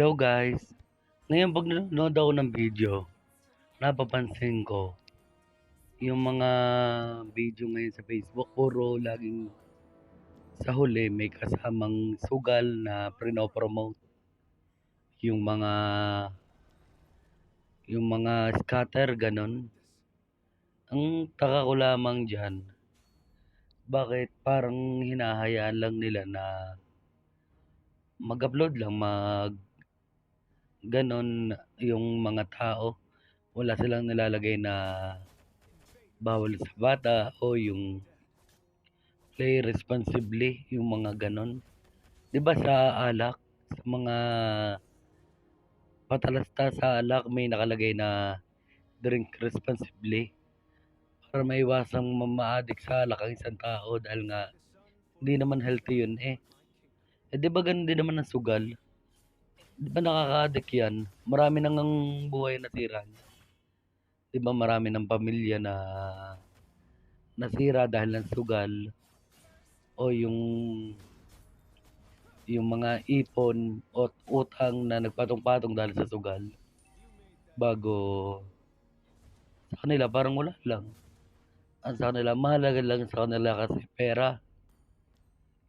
Hello guys. Ngayon pag nanonood ako ng video, napapansin ko yung mga video ngayon sa Facebook puro laging sa huli may kasamang sugal na prino-promote. Yung mga yung mga scatter ganon. Ang taka ko lamang diyan, bakit parang hinahayaan lang nila na mag-upload lang, mag gano'n yung mga tao. Wala silang nilalagay na bawal sa bata o yung play responsibly, yung mga gano'n. 'Di ba sa alak, sa mga patalasta sa alak may nakalagay na drink responsibly para maiwasang ma ma-addict sa alak ang isang tao dahil nga hindi naman healthy yun, eh. Eh, 'di ba gano'n din naman ang sugal? 'Di ba nakaka-addict 'yan? Marami na ngang buhay ang nasira niyan. 'Di ba marami ng pamilya na nasira dahil ng sugal o yung yung mga ipon at utang na nagpatong-patong dahil sa sugal. Bago sa kanila parang wala lang. Ang sa kanila mahalaga lang sa kanila kasi pera.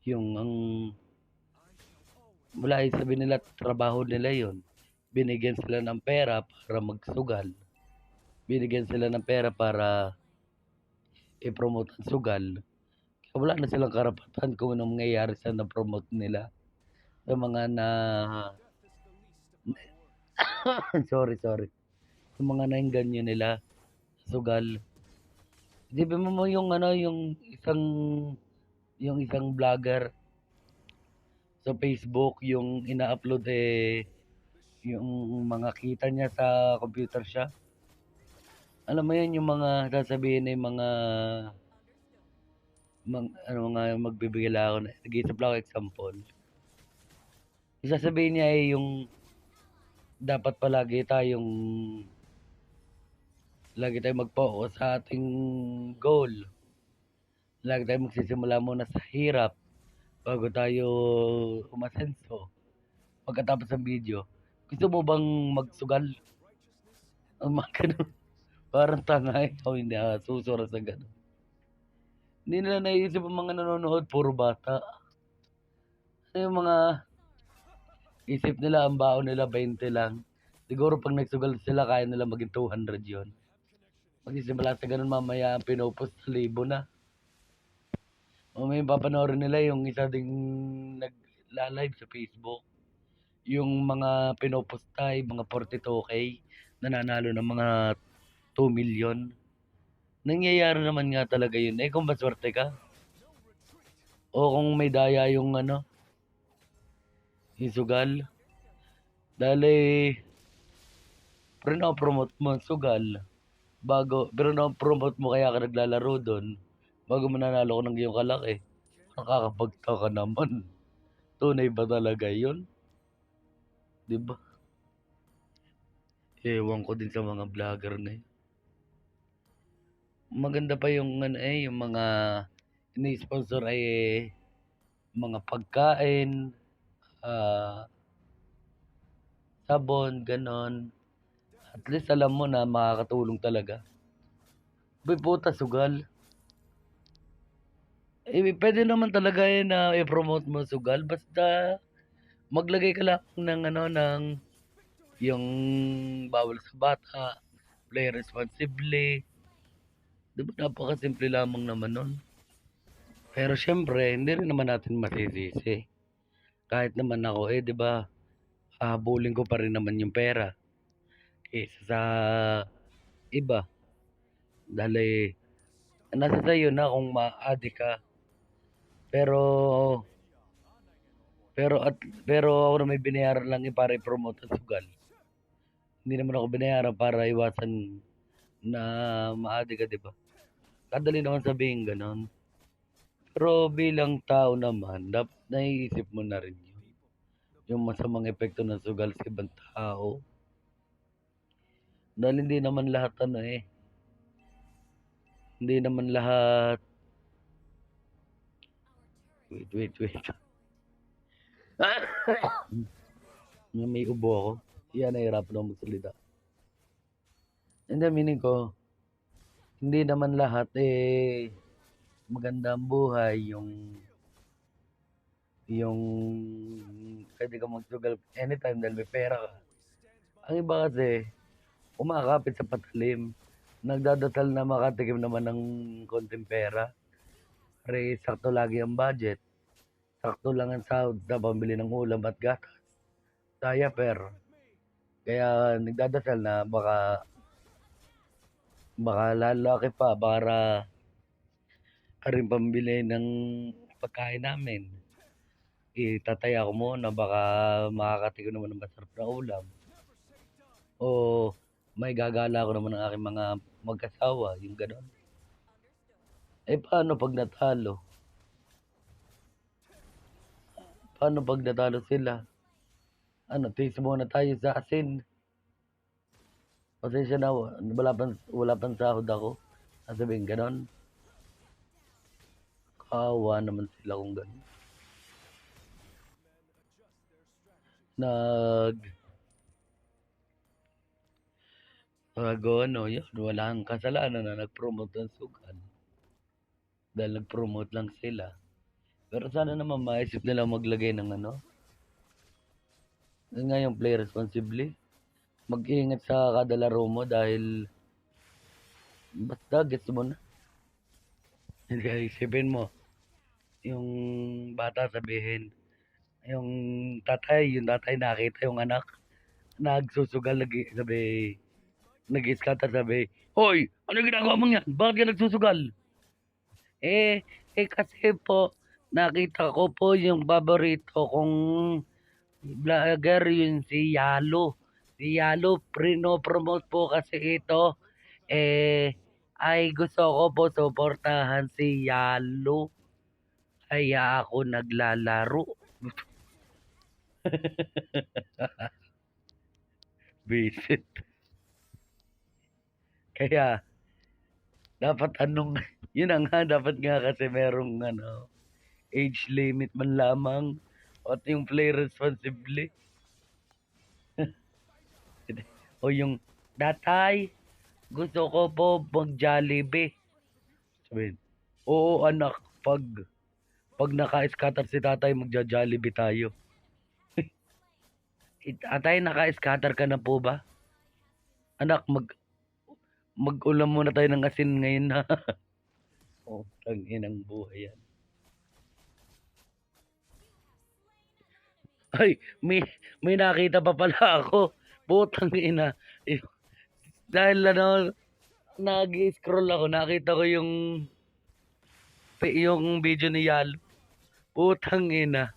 Yung ang wala sabihin nila trabaho nila yun. Binigyan sila ng pera para magsugal. Binigyan sila ng pera para i-promote ang sugal. Kaya wala na silang karapatan kung anong mangyayari sa na-promote nila. Sa mga na sorry, sorry. Sa mga naengganyo nila sugal. Isipin mo mo yung ano, yung isang yung isang vlogger sa Facebook, yung ina-upload eh yung mga kita niya sa computer siya. Alam mo yun, yung mga sasabihin ay mga mang, ano nga magbibigay ako na nag-iisip lang example. Yung sasabihin niya ay yung dapat palagi tayong lagi tayong mag-focus sa ating goal. Lagi tayong magsisimula muna sa hirap bago tayo umasenso. Pagkatapos ng video, gusto mo bang magsugal? Ang mga ganun. Parang tanga eh. O hindi, ah, susura sa ganun. Hindi nila naiisip ang mga nanonood, puro bata. Ano yung mga isip nila, ang baon nila 20 lang. Siguro pag nagsugal sila, kaya nila maging 200 yon. Magsisimula sa ganun mamaya, ang pinupost sa libo na. O may papanoorin nila yung isa ding nag-live sa Facebook. Yung mga pinupost ay mga 42k, nananalo ng mga 2 million. Nangyayari naman nga talaga yun. Eh kung maswerte ka. O kung may daya yung ano, yung sugal. Dali, pero na-promote mo sugal. Bago, pero na-promote mo kaya ka naglalaro doon. Bago mananalo ko ng iyong kalaki. Nakakapagtaka naman. Tunay ba talaga yun? Di ba? Ewan ko din sa mga vlogger na yun. Maganda pa yung ano eh, yung mga ini-sponsor ay eh, mga pagkain, ah, sabon, ganon. At least alam mo na makakatulong talaga. Uy, puta, sugal. Eh, pwede naman talaga eh na i-promote mo sugal. Basta maglagay ka lang ng ano, ng yung bawal sa bata, play responsibly. Di ba napakasimple lamang naman nun. Pero syempre, hindi rin naman natin masisisi. Kahit naman ako, eh, di ba, hahabulin ko pa rin naman yung pera. Kaysa sa iba. Dahil, nasa sa'yo na kung ma-addict ka. Pero, pero at pero ako na may binayaran lang eh para i-promote ang sugal. Hindi naman ako binayaran para iwasan na ma-addict ka, di ba? Kadali naman sabihin ganon. Pero bilang tao naman, dapat naiisip mo na rin yun. Yung masamang epekto ng sugal sa ibang tao. Dahil hindi naman lahat ano eh. Hindi naman lahat Wait, wait, wait. Yung may ubo ako. Yan, nahihirapan ako magsalita. Hindi, meaning ko, hindi naman lahat eh maganda ang buhay yung yung pwede ka magsugal anytime dahil may pera ka. Ang iba kasi, umakapit sa patalim. Nagdadasal na makatikim naman ng konting pera. Pare, sakto lagi ang budget. Sakto lang ang sahod sa pambili ng ulam at gatas. Saya per. Kaya nagdadasal na baka baka lalaki pa para rin pambili ng pagkain namin. Itataya ko muna baka makakatikim naman ng masarap na ulam. O may gagala ko naman ng aking mga mag-asawa, yung gano'n. Eh paano pag natalo? Paano pag natalo sila? Ano, taste muna tayo sa asin. Pasensya na, wala pang, wala pang sahod ako. Sasabihin ganon. Kawa naman sila kung ganon. Nag... Bago ano, yun, walang kasalanan na nag-promote ng sugal. Dahil nag-promote lang sila. Pero sana naman maisip nila maglagay ng ano. Yun nga yung play responsibly. Mag-iingat sa kada laro mo dahil basta gets mo na. Hindi isipin mo. Yung bata sabihin, yung tatay, yung tatay nakita yung anak, nagsusugal, nag, sabi, nag-scatter sabi, Hoy, ano ginagawa mo yan? Bakit ka nagsusugal? Eh, eh kasi po, nakita ko po yung paborito kong vlogger yun si Yalo. Si Yalo, prino-promote po kasi ito. Eh, ay gusto ko po suportahan si Yalo. Kaya ako naglalaro. Visit. Kaya, dapat anong, yun ang nga, dapat nga kasi merong ano, age limit man lamang at yung play responsibly. o yung, datay, gusto ko po mag-Jollibee. Sabihin, oo anak, pag pag naka-scatter si tatay, magja-Jollibee tayo. Eh, Tatay, naka-scatter ka na po ba? Anak, mag mag-ulam muna tayo ng asin ngayon na. oh, tangin ang buhay yan. Ay, may, may nakita pa pala ako. Putang ina. Eh, Dahil ano, nag-scroll ako, nakita ko yung yung video ni Yalo. Putang ina.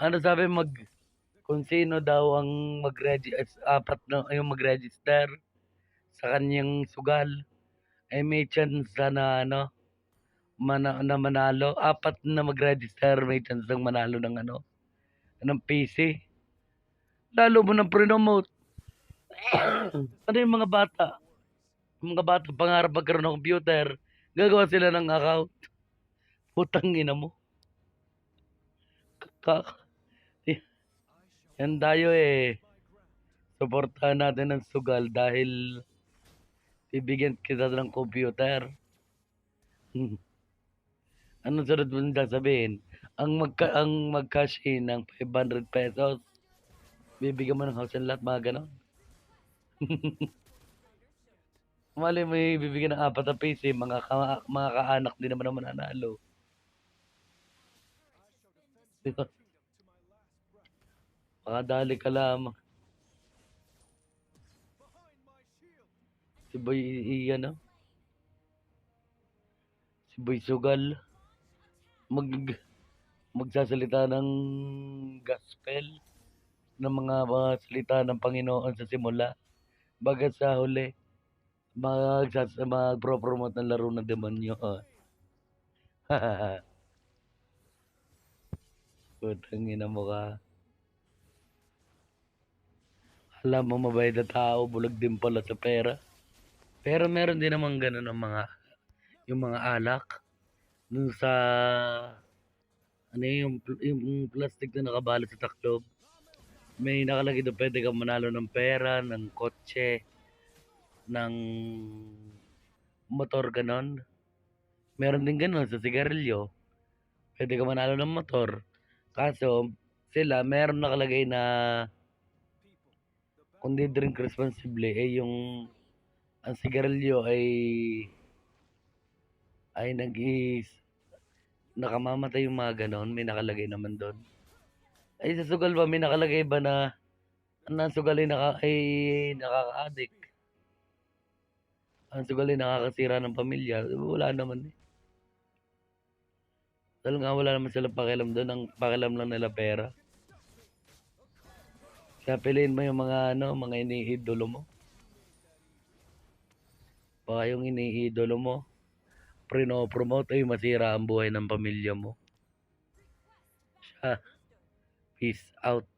Ano sabi mag kung sino daw ang mag-register apat na yung mag-register sa kanyang sugal ay may chance na ano mana, na manalo. Apat na mag-register may chance ng manalo ng ano ng PC lalo mo nang promote ano yung mga bata? Yung mga bata pangarap magkaroon ng computer gagawa sila ng account. Putang ina mo. Ka yan tayo eh. Suportahan natin ng sugal dahil bibigyan kita ng computer. Anong sunod mo sasabihin? Ang magka ang mag-cash in ng 500 pesos, bibigyan mo ng house and lot, mga ganon. Mali mo bibigyan ng apat na PC, mga, ka, mga kaanak din naman naman nanalo. Diba? Makadali ka lamang. Si Boy, i- ano? Si Boy Sugal. Mag, magsasalita ng gospel ng mga mga salita ng Panginoon sa simula. Bagat sa huli, magsas magpro-promote ng laro ng demonyo. Putang ina mo ka. Alam mo, mabait na tao, bulag din pala sa pera. Pero meron din naman ganun ng mga, yung mga alak. Dun sa, ano yung, yung plastic na nakabalot sa taklob. May nakalagay doon pwede kang manalo ng pera, ng kotse, ng motor, ganon. Meron din ganon sa sigarilyo. Pwede ka manalo ng motor. Kaso, sila, meron nakalagay na kung drink responsibly, eh yung ang sigarilyo ay ay nag nakamamatay yung mga ganon, may nakalagay naman doon. Ay sa sugal ba, may nakalagay ba na ang sugal ay, naka, ay nakaka-addict? Ang sugal ay nakakasira ng pamilya? Wala naman eh. Dahil nga wala naman silang pakialam doon, ang pakialam lang nila pera. Kaya piliin mo yung mga ano, mga iniidolo mo. Baka yung iniidolo mo, prino-promote ay masira ang buhay ng pamilya mo. Siya. Peace out.